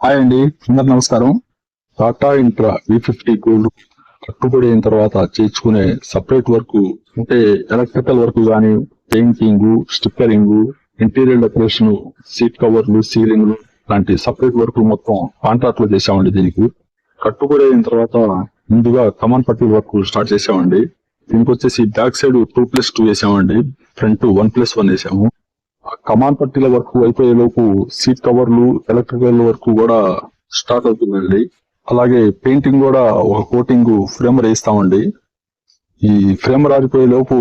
Hi అండి అందరు నమస్కారం. Tata intra V fifty gold కట్టుబడి అయిన తర్వాత చేర్చుకునే సపరేట్ వర్క్ అంటే ఎలక్ట్రికల్ వర్క్ గానీ painting stickering interior decoration seat కవర్లు సీలింగ్లు లాంటి సపరేట్ వర్క్ మొత్తం కాంట్రాక్ట్లో చేసామండి దీనికి. కట్టుబడి అయిన తర్వాత ముందుగా కమాన్ పట్టి వర్క్ స్టార్ట్ చేసామండి. దీనికి వచ్చేసి back side two plus two వేసామండి. ఫ్రంట్ వన్ ప్లస్ వన్ వేసాము. కమాన్ పట్టీల వర్క్ అయిపోయే లోపు సీట్ కవర్లు ఎలక్ట్రికల్ వర్క్ కూడా స్టార్ట్ అవుతుందండి. అలాగే పెయింటింగ్ కూడా ఒక కోటింగ్ ఫ్రేమర్ వేస్తామండి. ఈ ఫ్రేమర్ ఆరిపోయే లోపు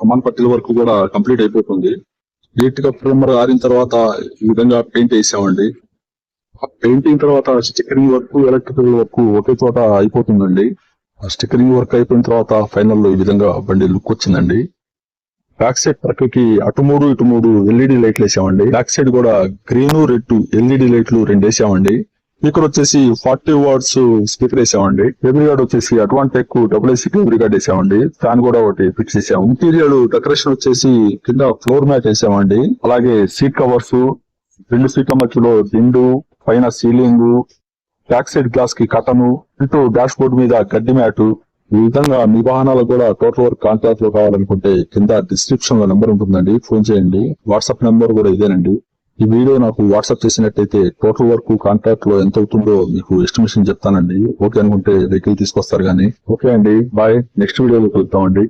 కమాన్ పట్టీల వర్క్ కూడా కంప్లీట్ అయిపోతుంది. నీట్గా ఫ్రేమర్ ఆరిన తర్వాత ఈ విధంగా పెయింట్ వేసామండి. పెయింటింగ్ తర్వాత స్టిక్కరింగ్ వర్క్ ఎలక్ట్రికల్ వర్క్ ఒకే చోట అయిపోతుందండి. ఆ స్టిక్కరింగ్ వర్క్ అయిపోయిన తర్వాత ఫైనల్లో ఈ విధంగా బండి లుక్ వచ్చిందండి. బ్యాక్ సైడ్ ట్రక్ అటు మూడు ఇటు మూడు ఎల్ఈడి లైట్లు వేసామండి. బ్యాక్ సైడ్ కూడా గ్రీన్ రెడ్ ఎల్ఈడి లైట్లు రెండు వేసామండి స్పీకర్ వచ్చేసి ఫార్టీ వాట్స్ స్పీకర్ వేసామండి. ఎవరి గార్డ్ వచ్చేసి Advantech double AC every guard వేసామండి. ఫ్యాన్ కూడా ఒకటి ఫిక్స్ చేసాము. ఇంటీరియర్ డెకరేషన్ వచ్చేసి కింద ఫ్లోర్ మ్యాట్ వేసామండి. అలాగే సీట్ కవర్స్ రెండు సీట్ల మధ్యలో దిండు పైన సీలింగ్ బ్యాక్ సైడ్ గ్లాస్కి కటను ఇటు డాష్ బోర్డ్ మీద గడ్డి మ్యాటు ఈ విధంగా మీ వాహనాలు కూడా టోటల్ వర్క్ కాంట్రాక్ట్లో కావాలనుకుంటే కింద డిస్క్రిప్షన్లో నెంబర్ ఉంటుందండి. ఫోన్ చేయండి. వాట్సాప్ నెంబర్ కూడా ఇదేనండి. ఈ వీడియో నాకు వాట్సాప్ చేసినట్టయితే టోటల్ వర్క్ కాంట్రాక్ట్లో ఎంత అవుతుందో మీకు ఎస్టిమేషన్ చెప్తానండి. ఓకే అనుకుంటే వెహికల్ తీసుకొస్తారు కానీ. ఓకే అండి. బాయ్. నెక్స్ట్ వీడియోలో కలుద్దామండి.